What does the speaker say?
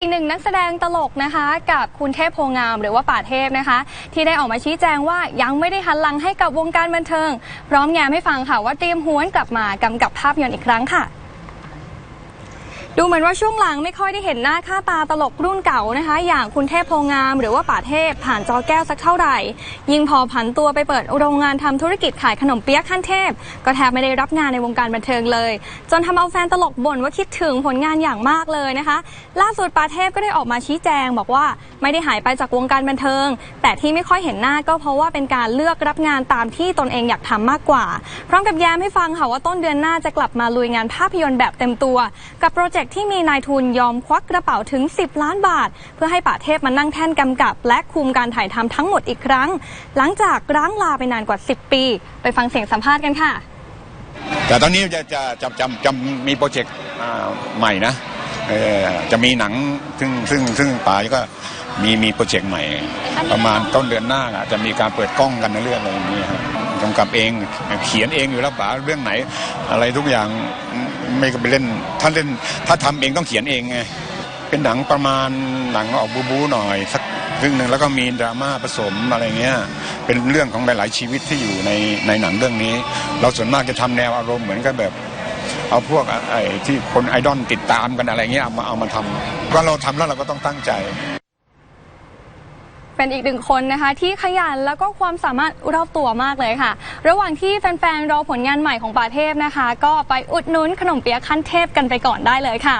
อีกหนึ่งนักแสดงตลกนะคะกับคุณเทพโพงามหรือว่าป่าเทพนะคะ ที่ได้ออกมาชี้แจงว่ายังไม่ได้หันหลังให้กับวงการบันเทิง พร้อมแย้มให้ฟังค่ะว่าเตรียมหวนกลับมากำกับภาพยนตร์อีกครั้งค่ะ ดูเหมือนว่าช่วงหลังไม่ค่อยได้เห็นหน้าค่าตาตลกรุ่นเก่านะคะ อย่างคุณเทพโพงาม หรือว่าป่าเทพผ่านจอแก้วสักเท่าไหร่ ยิ่งพอผันตัวไปเปิดโรงงานทำธุรกิจขายขนมเปี๊ยะขั้นเทพ ก็แทบไม่ได้รับงานในวงการบันเทิงเลย จนทำเอาแฟนตลกบ่นว่าคิดถึงผลงานอย่างมากเลยนะคะ ล่าสุดป่าเทพก็ได้ออกมาชี้แจง บอกว่าไม่ได้หายไปจากวงการบันเทิง แต่ที่ไม่ค่อยเห็นหน้าก็เพราะว่าเป็นการเลือกรับงานตามที่ตนเองอยากทำมากกว่าพร้อมกับแย้มให้ฟังค่ะว่าต้นเดือนหน้าจะกลับมาลุยงานภาพยนตร์แบบเต็มตัว กับโปรเจกตที่มีนายทุนยอมควักกระเป๋าถึง 10 ล้านบาท เพื่อให้ป่าเทพมานั่งแท่นกำกับ และคุมการถ่ายทำทั้งหมดอีกครั้ง หลังจากร้างลาไปนานกว่า 10 ปี ไปฟังเสียงสัมภาษณ์กันค่ะ แต่ตอนนี้จะจะจะจะจะมีโปรเจกต์ใหม่นะจะมีหนังซึ่งซึ่งซึ่งป๋าก็มีมีโปรเจกต์ใหม่ ประมาณต้นเดือนหน้าจะมีการเปิดกล้องกันในเรื่องอะไรอย่างนี้ครับ กำกับเองเขียนเองอยู่แล้วป๋าเรื่องไหน อะไรทุกอย่างไม่ก็ไปเล่น ถ้าเล่นถ้าทำเองต้องเขียนเองไงเป็นหนังประมาณหนังออกบูบูหน่อยสักครึ่องหนึ่งแล้วก็มีดราม่าผสมอะไรเงี้ยเป็นเรื่องของหลาย ๆ ชีวิตที่อยู่ในในหนังเรื่องนี้ เราส่วนมากจะทำแนวอารมณ์เหมือนกับแบบเอาพวกไอ้ที่คนไอดอลติดตามกันอะไรเงี้ยเอามาเอามาทำก็เราทำแล้วเราก็ต้องตั้งใจ เป็นอีกหนึ่งคนนะคะ ที่ขยันแล้วก็ความสามารถรอบตัวมากเลยค่ะ ระหว่างที่แฟนๆรอผลงานใหม่ของป่าเทพนะคะ ก็ไปอุดหนุนขนมเปี๊ยะขั้นเทพกันไปก่อนได้เลยค่ะ